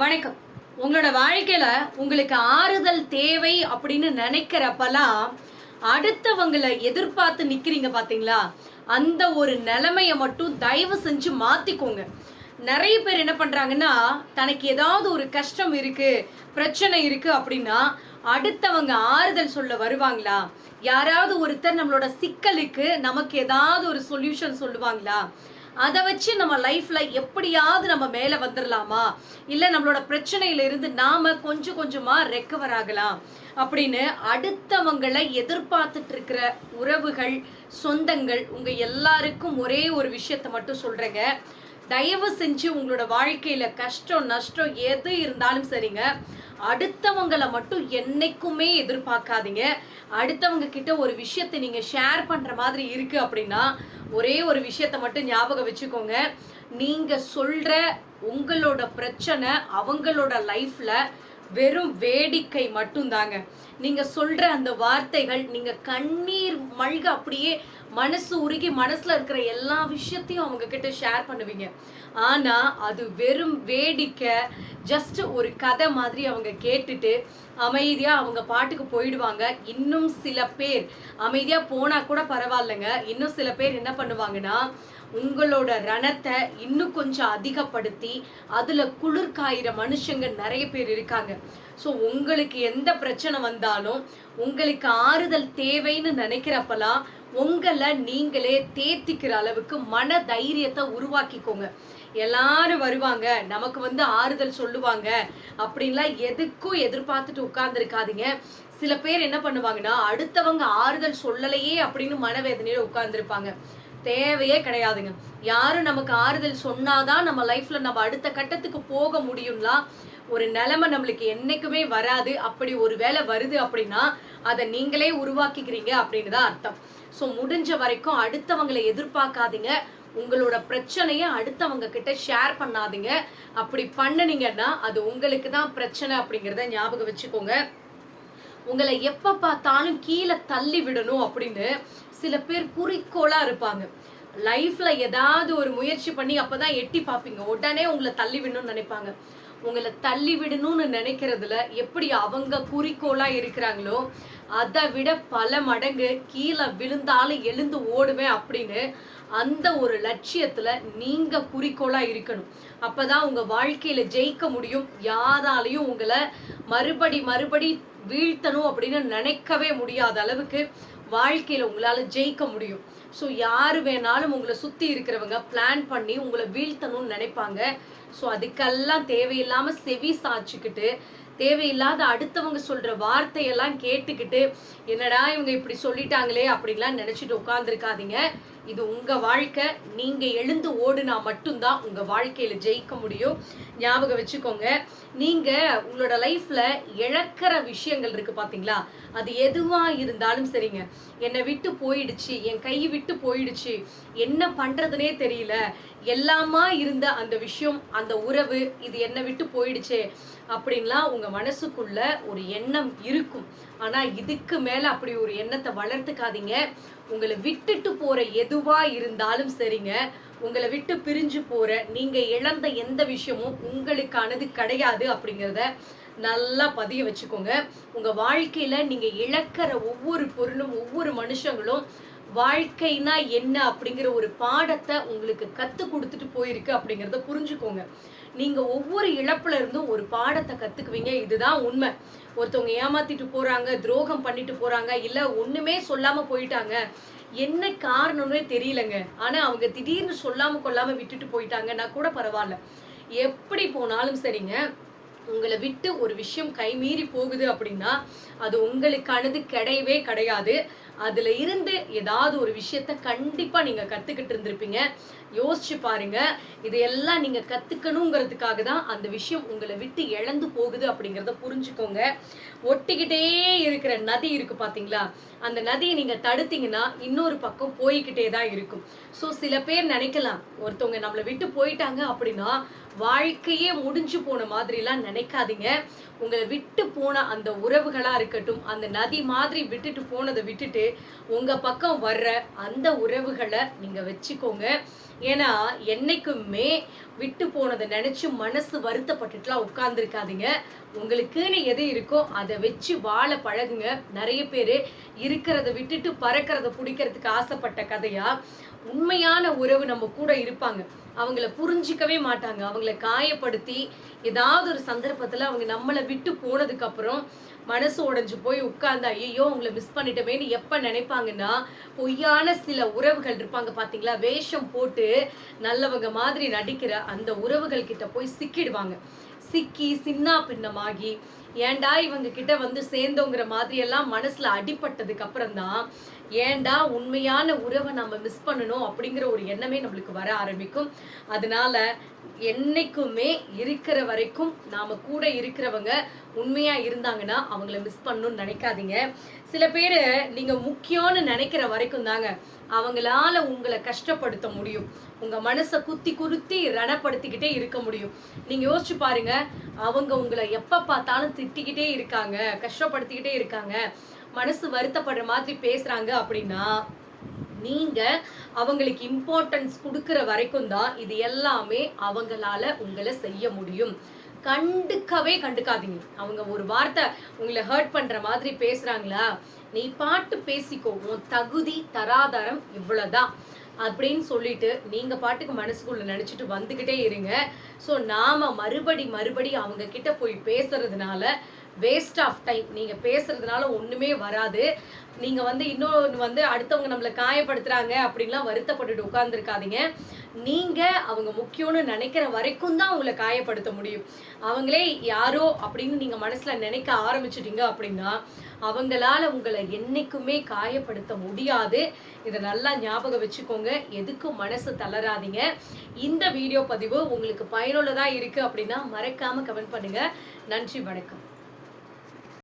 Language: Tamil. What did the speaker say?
வணக்கம். உங்களோட வாழ்க்கையில உங்களுக்கு ஆறுதல் தேவை அப்படின்னு நினைக்கிறப்பெல்லாம் அடுத்தவங்களை எதிர்பார்த்து நிக்கிறீங்க பாத்தீங்களா? அந்த ஒரு நிலைமையை மட்டும் தயவு செஞ்சு மாத்திக்கோங்க. நிறைய பேர் என்ன பண்றாங்கன்னா தனக்கு ஏதாவது ஒரு கஷ்டம் இருக்கு பிரச்சனை இருக்கு அப்படின்னா அடுத்தவங்க ஆறுதல் சொல்ல வருவாங்களா? யாராவது ஒருத்தர் நம்மளோட சிக்கலுக்கு நமக்கு ஏதாவது ஒரு சொல்யூஷன் சொல்லுவாங்களா? அதை வச்சு நம்ம லைஃப்ல எப்படியாவது நம்ம மேல வந்துடலாமா இல்ல நம்மளோட பிரச்சனையில இருந்து நாம கொஞ்சம் கொஞ்சமா ரெக்கவர் ஆகலாம் அப்படின்னு அடுத்தவங்களை எதிர்பார்த்துட்டு இருக்கிற உறவுகள் சொந்தங்கள் உங்க எல்லாருக்கும் ஒரே ஒரு விஷயத்த மட்டும் சொல்றேங்க. தயவு செஞ்சு உங்களோட வாழ்க்கையில கஷ்டம் நஷ்டம் எது இருந்தாலும் சரிங்க. அடுத்தவங்களை மட்டும் என்னைக்குமே எதிர்பார்க்காதீங்க. அடுத்தவங்க கிட்ட ஒரு விஷயத்தை நீங்க ஷேர் பண்ற மாதிரி இருக்கு அப்படின்னா ஒரே ஒரு விஷயத்த மட்டும் ஞாபகம் வச்சுக்கோங்க. நீங்க சொல்ற உங்களோட பிரச்சனை அவங்களோட லைஃப்ல வெறும் வேடிக்கை மட்டும்தாங்க. நீங்க சொல்ற அந்த வார்த்தைகள் நீங்க கண்ணீர் மல்க அப்படியே மனசு உருகி மனசுல இருக்கிற எல்லா விஷயத்தையும் அவங்க கிட்ட ஷேர் பண்ணுவீங்க. ஆனா அது வெறும் வேடிக்கை ஜஸ்ட் ஒரு கதை மாதிரி அவங்க கேட்டுட்டு அமைதியாக அவங்க பாட்டுக்கு போயிடுவாங்க. இன்னும் சில பேர் அமைதியாக போனால் கூட பரவாயில்லைங்க. இன்னும் சில பேர் என்ன பண்ணுவாங்கன்னா உங்களோட ரணத்தை இன்னும் கொஞ்சம் அதிகப்படுத்தி அதில் குளிர்காயிற மனுஷங்க நிறைய பேர் இருக்காங்க. ஸோ உங்களுக்கு எந்த பிரச்சனை வந்தாலும் உங்களுக்கு ஆறுதல் தேவைன்னு நினைக்கிறப்பலாம் உங்களை நீங்களே தேத்திக்கிற அளவுக்கு மன தைரியத்தை உருவாக்கிக்கோங்க. எல்லாரும் வருவாங்க. நமக்கு வந்து ஆறுதல் சொல்லுவாங்க. அப்படின்லாம் எதுக்கும் எதிர்பார்த்துட்டு உட்கார்ந்துருக்காதீங்க. சில பேர் என்ன பண்ணுவாங்கன்னா அடுத்தவங்க ஆறுதல் சொல்லலையே அப்படின்னு மனவேதனையில உட்கார்ந்துருப்பாங்க. தேவையே கிடையாதுங்க. யாரும் நமக்கு ஆறுதல் சொன்னாதான் நம்ம லைஃப்ல நம்ம அடுத்த கட்டத்துக்கு போக முடியும்லாம் ஒரு நிலைமை நம்மளுக்கு என்னைக்குமே வராது. அப்படி ஒரு வேலை வருது அப்படின்னா அதை நீங்களே உருவாக்கிக்கிறீங்க அப்படின்னு தான் அர்த்தம். ஸோ முடிஞ்ச வரைக்கும் அடுத்தவங்களை எதிர்பார்க்காதீங்க. உங்களோட பிரச்சனையை அடுத்தவங்க கிட்ட ஷேர் பண்ணாதீங்க. அப்படி பண்ணுனீங்கன்னா அது உங்களுக்கு தான் பிரச்சனை அப்படிங்கிறத ஞாபகம் வச்சுக்கோங்க. உங்களை எப்ப பார்த்தாலும் கீழே தள்ளி விடணும் அப்படின்னு சில பேர் குறிக்கோளா இருப்பாங்க. லைஃப்ல ஏதாவது ஒரு முயற்சி பண்ணி அப்பதான் எட்டி பார்ப்பீங்க. உடனே உங்களை தள்ளி விடணும்னு நினைப்பாங்க. உங்களை தள்ளி விடணும்னு நினைக்கிறதுல எப்படி அவங்க குறிக்கோளா இருக்கிறாங்களோ அதை விட பல மடங்கு கீழே விழுந்தாலும் எழுந்து ஓடுவேன் அப்படின்னு அந்த ஒரு லட்சியத்துல நீங்க குறிக்கோளா இருக்கணும். அப்பதான் உங்க வாழ்க்கையில ஜெயிக்க முடியும். யாராலையும் உங்களை மறுபடி மறுபடி வீழ்த்தணும் அப்படின்னு நினைக்கவே முடியாத அளவுக்கு வாழ்க்கையில உங்களால ஜெயிக்க முடியும். ஸோ யாரு வேணாலும் உங்களை சுத்தி இருக்கிறவங்க பிளான் பண்ணி உங்களை வீழ்த்தணும்னு நினைப்பாங்க. ஸோ அதுக்கெல்லாம் தேவையில்லாம செவி சாய்ச்சிக்கிட்டு தேவையில்லாத அடுத்தவங்க சொல்ற வார்த்தையெல்லாம் கேட்டுக்கிட்டு என்னடா இவங்க இப்படி சொல்லிட்டாங்களே? அப்படின்லாம் நினச்சிட்டு உட்காந்துருக்காதீங்க இது உங்க வாழ்க்கை. நீங்கள் எழுந்து ஓடுனா மட்டும்தான் உங்க வாழ்க்கையில ஜெயிக்க முடியும். ஞாபகம் வச்சுக்கோங்க. நீங்க உங்களோட லைஃப்ல இழக்கிற விஷயங்கள் இருக்கு பார்த்தீங்களா அது எதுவா இருந்தாலும் சரிங்க. என்னை விட்டு போயிடுச்சு என் கை விட்டு போயிடுச்சு. என்ன பண்றதுனே தெரியல. எல்லாமா இருந்த அந்த விஷயம் அந்த உறவு இது என்னை விட்டு போயிடுச்சே அப்படின்லாம் உங்க மனசுக்குள்ள ஒரு எண்ணம் இருக்கும். ஆனா இதுக்கு மேல அப்படி ஒரு எண்ணத்தை வளர்த்துக்காதீங்க. உங்களை விட்டுட்டு போற எதுவா இருந்தாலும் சரிங்க. உங்களை விட்டு பிரிஞ்சு போற நீங்க இழந்த எந்த விஷயமும் உங்களுக்கானது கிடையாது அப்படிங்கிறத நல்லா பதிய வச்சுக்கோங்க. உங்க வாழ்க்கையில நீங்க இழக்கிற ஒவ்வொரு பொருளும் ஒவ்வொரு மனுஷங்களும் வாழ்க்கைனா என்ன அப்படிங்கிற ஒரு பாடத்தை உங்களுக்கு கத்து கொடுத்துட்டு போயிருக்கு அப்படிங்கிறத புரிஞ்சுக்கோங்க. நீங்க ஒவ்வொரு இழப்புல இருந்தும் ஒரு பாடத்தை கத்துக்குவீங்க. இதுதான் உண்மை. ஒருத்தவங்க ஏமாத்திட்டு போறாங்க துரோகம் பண்ணிட்டு போறாங்க இல்ல ஒண்ணுமே சொல்லாம போயிட்டாங்க. என்ன காரணம்னே தெரியலங்க. ஆனா அவங்க திடீர்னு சொல்லாம கொள்ளாம விட்டுட்டு போயிட்டாங்கன்னா கூட பரவாயில்ல. எப்படி போனாலும் சரிங்க. உங்களை விட்டு ஒரு விஷயம் கைமீறி போகுது அப்படின்னா அது உங்களுக்கானது கிடையவே கிடையாது. அதுல இருந்து ஏதாவது ஒரு விஷயத்த கண்டிப்பா நீங்க கத்துக்கிட்டு இருந்திருப்பீங்க. யோசிச்சு பாருங்க. இதையெல்லாம் நீங்க கத்துக்கணுங்கிறதுக்காக தான் அந்த விஷயம் உங்களை விட்டு இழந்து போகுது அப்படிங்கிறத புரிஞ்சுக்கோங்க. ஒட்டிக்கிட்டே இருக்கிற நதி இருக்கு பாத்தீங்களா? அந்த நதியை நீங்க தடுத்தீங்கன்னா இன்னொரு பக்கம் போய்கிட்டே தான் இருக்கும். ஸோ சில பேர் நினைக்கலாம் ஒருத்தவங்க நம்மளை விட்டு போயிட்டாங்க அப்படின்னா வாழ்க்கையே முடிஞ்சு போன மாதிரிலாம் நினைக்காதீங்க. உங்களை விட்டு போன அந்த உறவுகளா இருக்கட்டும் அந்த நதி மாதிரி விட்டுட்டு போனதை விட்டுட்டு உங்கள் பக்கம் வர்ற அந்த உறவுகளை நீங்கள் வச்சுக்கோங்க. ஏன்னா என்னைக்குமே விட்டு போனதை நினச்சி மனசு வருத்தப்பட்டுட்டுலாம் உட்காந்துருக்காதீங்க உங்களுக்குன்னு எது இருக்கோ அதை வச்சு வாழ பழகுங்க. நிறைய பேர் இருக்கிறத விட்டுட்டு பறக்கிறத பிடிக்கிறதுக்கு ஆசைப்பட்ட கதையாக உண்மையான உறவு நம்ம கூட இருப்பாங்க. அவங்கள புரிஞ்சிக்கவே மாட்டாங்க. அவங்கள காயப்படுத்தி ஏதாவது ஒரு சந்தர்ப்பத்தில் அவங்க நம்மளை விட்டு போனதுக்கப்புறம் மனசு உடைஞ்சு போய் உட்கார்ந்து ஐயோ உங்களை மிஸ் பண்ணிட்டோமேன்னு எப்போ நினைப்பாங்கன்னா பொய்யான சில உறவுகள் இருப்பாங்க பார்த்தீங்களா வேஷம் போட்டு நல்லவங்க மாதிரி நடிக்கிற அந்த உறவுகள் கிட்ட போய் சிக்கிடுவாங்க. சிக்கி சின்னா பின்னமாகி ஏன்டா இவங்க கிட்ட வந்து சேர்ந்தோங்கிற மாதிரி எல்லாம் மனசுல அடிபட்டதுக்கு அப்புறம் தான் ஏன்டா உண்மையான உறவை நம்ம மிஸ் பண்ணணும் அப்படிங்கிற ஒரு எண்ணமே நம்மளுக்கு வர ஆரம்பிக்கும். அதனால என்னைக்குமே இருக்கிற வரைக்கும் நாம கூட இருக்கிறவங்க உண்மையா இருந்தாங்கன்னா அவங்கள மிஸ் பண்ணணும்னு நினைக்காதீங்க. சில பேர் நீங்க முக்கியம்னு நினைக்கிற வரைக்கும் தாங்க அவங்களால உங்களை கஷ்டப்படுத்த முடியும். உங்க மனசை குத்தி குருத்தி ரணப்படுத்திக்கிட்டே இருக்க முடியும். நீங்க யோசிச்சு பாருங்க அவங்க உங்களை எப்ப பார்த்தாலும் திட்டிக்கிட்டே இருக்காங்க கஷ்டப்படுத்திக்கிட்டே இருக்காங்க மனசு வருத்தப்படுற மாதிரி பேசுறாங்க அப்படின்னா நீங்கள் அவங்களுக்கு இம்பார்ட்டன்ஸ் கொடுக்குற வரைக்கும் தான் இது எல்லாமே அவங்களால உங்களை செய்ய முடியும். கண்டுக்கவே கண்டுக்காதீங்க. அவங்க ஒரு வார்த்தை உங்களை ஹர்ட் பண்ற மாதிரி பேசுறாங்களா? நீ பாட்டு பேசிக்கோ உன் தகுதி தராதரம் இவ்வளவுதான் அப்படின்னு சொல்லிட்டு நீங்க பாட்டுக்கு மனசுக்குள்ள நினைச்சிட்டு வந்துகிட்டே இருங்க. ஸோ நாம மறுபடி மறுபடி அவங்க கிட்ட போய் பேசுறதுனால வேஸ்ட் ஆஃப் டைம் நீங்கள் பேசுறதுனால ஒன்றுமே வராது. நீங்கள் வந்து இன்னொன்று வந்து அடுத்தவங்க நம்மளை காயப்படுத்துறாங்க அப்படின்லாம் வருத்தப்பட்டுட்டு உட்காந்துருக்காதீங்க நீங்கள் அவங்க முக்கியம்னு நினைக்கிற வரைக்கும் தான் உங்களை காயப்படுத்த முடியும். அவங்களே யாரோ அப்படின்னு நீங்கள் மனசில் நினைக்க ஆரம்பிச்சிட்டிங்க அப்படின்னா அவங்களால உங்களை என்றைக்குமே காயப்படுத்த முடியாது. இதை நல்லா ஞாபகம் வச்சுக்கோங்க. எதுக்கும் மனசு தளராதீங்க. இந்த வீடியோ பதிவு உங்களுக்கு பயனுள்ளதாக இருக்கு அப்படின்னா மறக்காமல் கமெண்ட் பண்ணுங்கள் நன்றி வணக்கம்.